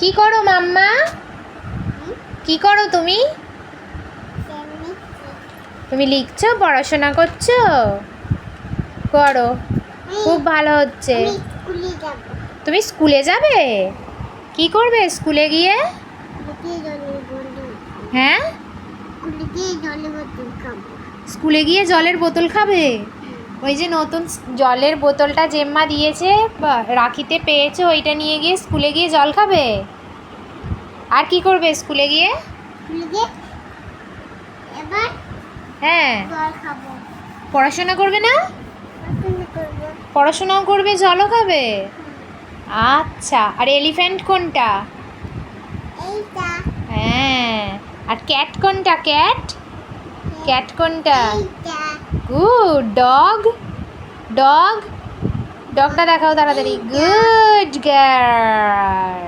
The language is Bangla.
কি করো মাম্মা? কি করো তুমি? তুমি লিখছো? পড়াশোনা করছ? করো। খুব ভালো হচ্ছে। তুমি স্কুলে যাবে? কি করবে স্কুলে গিয়ে? হ্যাঁ? স্কুলে গিয়ে জলের বোতল খাব? ওই যে নতুন জলের বোতলটা জেম্মা দিয়েছে রাখিতে পেয়েছ ওইটা নিয়ে গিয়ে স্কুলে গিয়ে জল খাবে? আর কি করবে স্কুলে গিয়ে? হ্যাঁ। পড়াশোনা করবে না? পড়াশোনাও করবে জলও খাবে? আচ্ছা আর এলিফ্যান্ট কোনটা? হ্যাঁ আর ক্যাট কোনটা ক্যাট? ক্যাট কোনটা? গুড ডগ ডগ ডগটা দেখাও তাড়াতাড়ি. Good girl